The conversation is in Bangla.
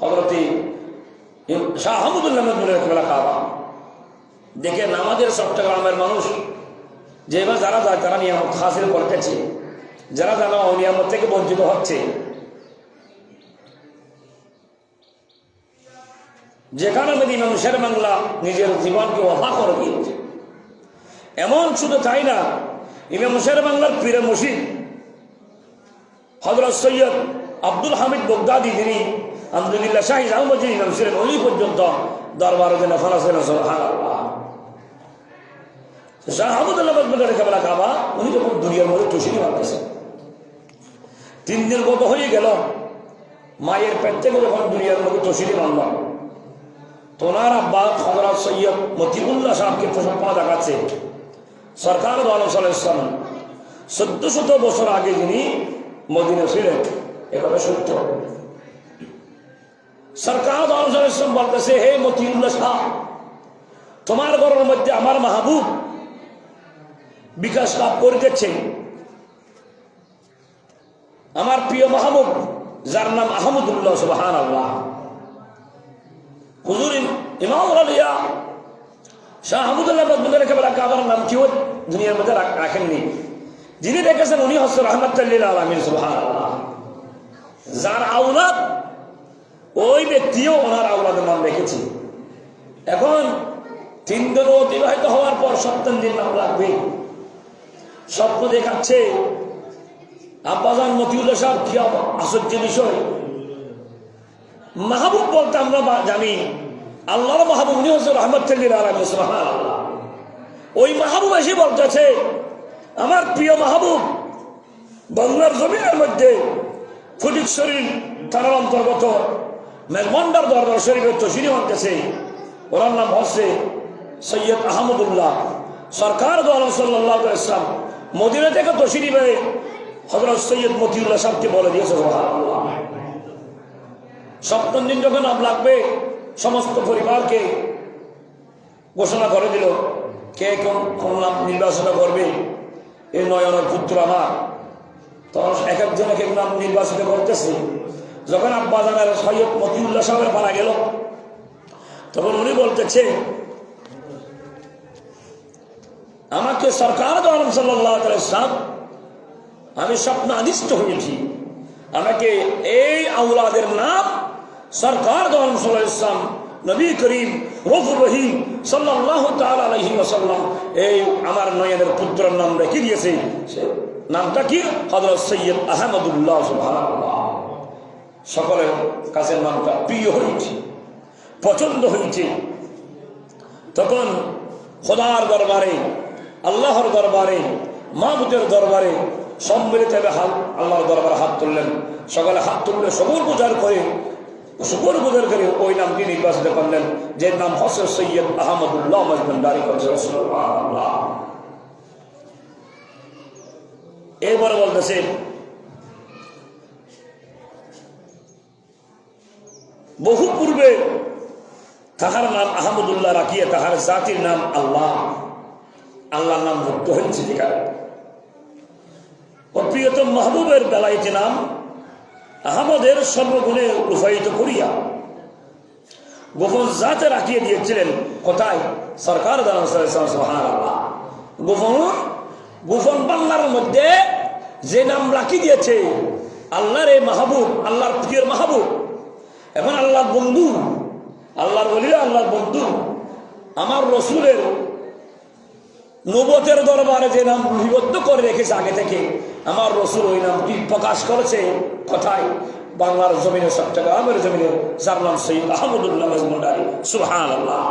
হজরতি শাহ আহমদুল্লাহ কাবা। দেখেন আমাদের চট্টগ্রামের মানুষ যেভাবে যারা যায়, তারা নিয়ামত হাসিল করতেছে। যারা যারা অনিয়ামত থেকে বঞ্চিত হচ্ছে। যেখানে মেদি মানুষের বাংলা নিজের জীবনকে অফা করে দিয়েছে। এমন শুধু তাই না, ইমাম শের বাংলার পীরে মসজিদ হজরত সৈয়দ আব্দুল হামিদ বগদাদি, যিনি আলহামদুলিল্লাহ, শাহিদ আহমদ যিনি ইমাম ছিলেন ওই পর্যন্ত। দরবার দিন ফলাসেন উনি যখন দুনিয়ার তিন দিন গত হয়ে গেল, মায়ের তোনার আব্বা সৈয়দ দেখাচ্ছে সরকার আলম চোদ্দ শত বছর আগে যিনি মদিনা ছিলেন একথা সত্য। সরকার বলতেছে হে মতিউল্লাহ শাহ, তোমার ঘরের মধ্যে আমার মাহবুব বিকাশ লাভ করিতেছে। আমার প্রিয় মাহবুব, যার নাম আহমদুল্লাহ সুবাহান আল্লাহ হুজুর ইমাম আলিয়া মধ্যে রাখ- রাখেননি। যিনি দেখেছেন উনি সুবাহান আল্লাহ যার ওই ব্যক্তিও ওনার আউলাদের নাম রেখেছে। এখন তিন দিন অতিবাহিত হওয়ার পর সপ্তম দিন নাম রাখবে। স্বপ্ন দেখাচ্ছে আব্বাজান মতিউল্লাহ সাহেব কি আশ্চর্য বিষয়। মাহবুব বলতে আমরা জানি, আল্লাহর মাহবুব রহমতুল্লিল আলম সুবহানাল্লাহ। ওই মাহবুব এসে বলতেছে, আমার প্রিয় মাহবুব, বাংলার জমিনের মধ্যে ফটিক শরীর থানার অন্তর্গত মেঘমন্ডার দরবার শরীফের তসিরি মানতেছে। ওনার নাম হচ্ছে সৈয়দ আহমদুল্লাহ। সরকার দোয়াল সাল্লাহ ইসলাম মদিনা থেকে তসিরি পেয়ে হজরত সৈয়দ মতিউল্লাহ সাহেবকে বলে দিয়েছে সপ্তম দিন যখন নাম লাগবে, সমস্ত পরিবারকে ঘোষণা করে দিল, কে কোন নাম নির্বাচন করবে? এই নয়নের পুত্র আমার। তখন এক একজন এক এক নাম নির্বাচিত করতেছে। যখন আব্বা জানার সৈয়দ মতিউল্লাহ সাহেবের পালা গেল, তখন উনি বলতেছে, আমাকে সরকার আলম সাল্লাহ ইসলাম আমি স্বপ্ন আদিষ্ট হয়েছি। আমাকে এই আউলাদের নাম সরকার আলম নবী করিম রফুর রহিম সাল্লাহ এই আমার নয়নের পুত্রের নাম রেখে দিয়েছে। নামটা কি? হজরত সৈয়দ আহমদুল্লাহ, সুবহানাল্লাহ। সকলের কাছে নামটা প্রিয় হয়েছে পছন্দ হয়েছে তখন খোদার দরবারে, আল্লাহর দরবারে, মাহবুদের দরবারে সম্মিলিত হাত, আল্লাহর দরবারে হাত তুললেন সকালে হাত তুললে সকল পূজার করে সকল পূজার করে ওই নামটি নির্বাচিত করলেন, যে নাম হসর সৈয়দ আহমদুল্লাহ মজমন্দারি। এরপরে বলতেছে তাহার নাম আহমদুল্লাহ রাখিয়ে তাহার জাতির নাম আল্লাহ। আল্লাহর নাম মুক্ত হয়েছে যেখানে ও প্রিয়তম মাহবুবের বেলাইতে নাম আহমদের সর্বগুণে রূপায়িত করিয়া গোপন জাতে রাখিয়ে দিয়েছিলেন। কোথায়? সরকার গোপন গোপন বাংলার মধ্যে যে নাম রাখি দিয়েছে, আল্লাহর এই মাহবুব, আল্লাহর প্রিয় মাহবুব এখন আল্লাহর বন্ধু আল্লাহর বলিরা আল্লাহর বন্ধু। আমার রসুলের নবতের দরবারে যে নাম লিপিবদ্ধ করে রেখেছে আগে থেকে, আমার রসুল ওই নামটি প্রকাশ করেছে? কথায়? বাংলার জমিনে, চট্টগ্রামের জমিনে, যার নাম সৈয়দ আহমদুল্লাহ সুহান আল্লাহ